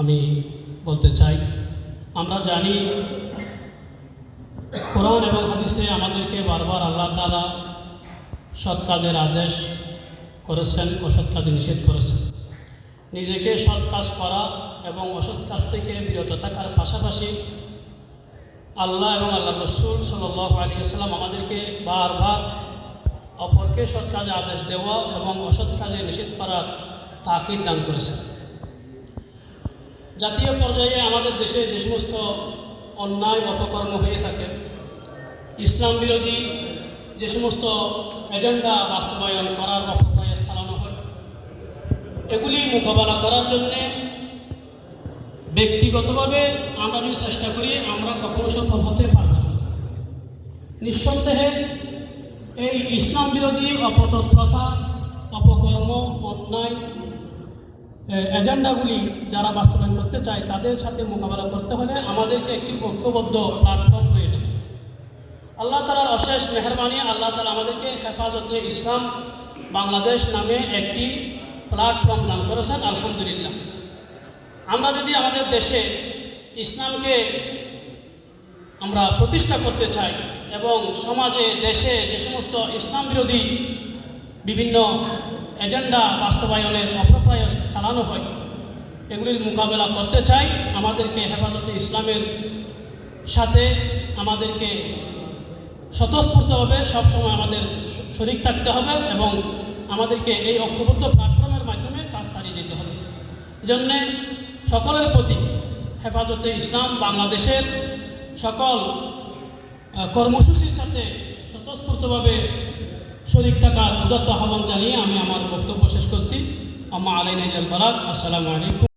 আমি বলতে চাই, আমরা জানি কোরআন এবং হাদিসে আমাদেরকে বারবার আল্লাহ তালা সৎ কাজের আদেশ করেছেন, অসৎ কাজে নিষেধ করেছেন। নিজেকে সৎ কাজ করা এবং অসৎ কাজ থেকে বিরত থাকার পাশাপাশি আল্লাহ এবং আল্লাহ রসুল সাল্লাহ আলী আসসালাম আমাদেরকে বারবার অপরকে সৎ কাজে আদেশ দেওয়া এবং অসৎ কাজে নিষেধ করার তাকিদ দান করেছেন। জাতীয় পর্যায়ে আমাদের দেশে যে সমস্ত অন্যায়, অপকর্ম হয়ে থাকে, ইসলাম বিরোধী যে সমস্ত এজেন্ডা বাস্তবায়ন করার অপপ্রয়াস চালানো হয়, এগুলি মোকাবেলা করার জন্যে ব্যক্তিগতভাবে আমরা যদি চেষ্টা করি, আমরা কখনো সফল হতে পারব না। নিঃসন্দেহে এই ইসলাম বিরোধী অপতৎপ্রথা অপকর্ম, অন্যায় এজেন্ডাগুলি যারা বাস্তবায়ন করতে চায়, তাদের সাথে মোকাবেলা করতে হলে আমাদেরকে একটি ঐক্যবদ্ধ প্ল্যাটফর্ম প্রয়োজন আল্লাহ তালার অশেষ মেহরবানি, আল্লাহ তালা আমাদেরকে হেফাজতে ইসলাম বাংলাদেশ নামে একটি প্ল্যাটফর্ম দান করেছেন, আলহামদুলিল্লাহ। আমরা যদি আমাদের দেশে ইসলামকে আমরা প্রতিষ্ঠা করতে চাই এবং সমাজে, দেশে যে সমস্ত ইসলাম বিরোধী বিভিন্ন এজেন্ডা বাস্তবায়নের অপপ্রয়াস চালানো হয়। এগুলির মোকাবেলা করতে চাই। আমাদেরকে হেফাজতে ইসলামের সাথে আমাদেরকে স্বতঃস্ফূর্তভাবে সবসময় আমাদের শরিক থাকতে হবে এবং আমাদেরকে এই ঐক্যবদ্ধ প্ল্যাটফর্মের মাধ্যমে কাজ চালিয়ে যেতে হবে। জন্যে সকলের প্রতি হেফাজতে ইসলাম বাংলাদেশের সকল কর্মসূচির সাথে স্বতঃস্ফূর্তভাবে শরিক থাকার উদত্ত আহ্বান জানিয়ে আমি আমার বক্তব্য শেষ করছি। আম্মা আলাইন বালাক আসসালামু আলাইকুম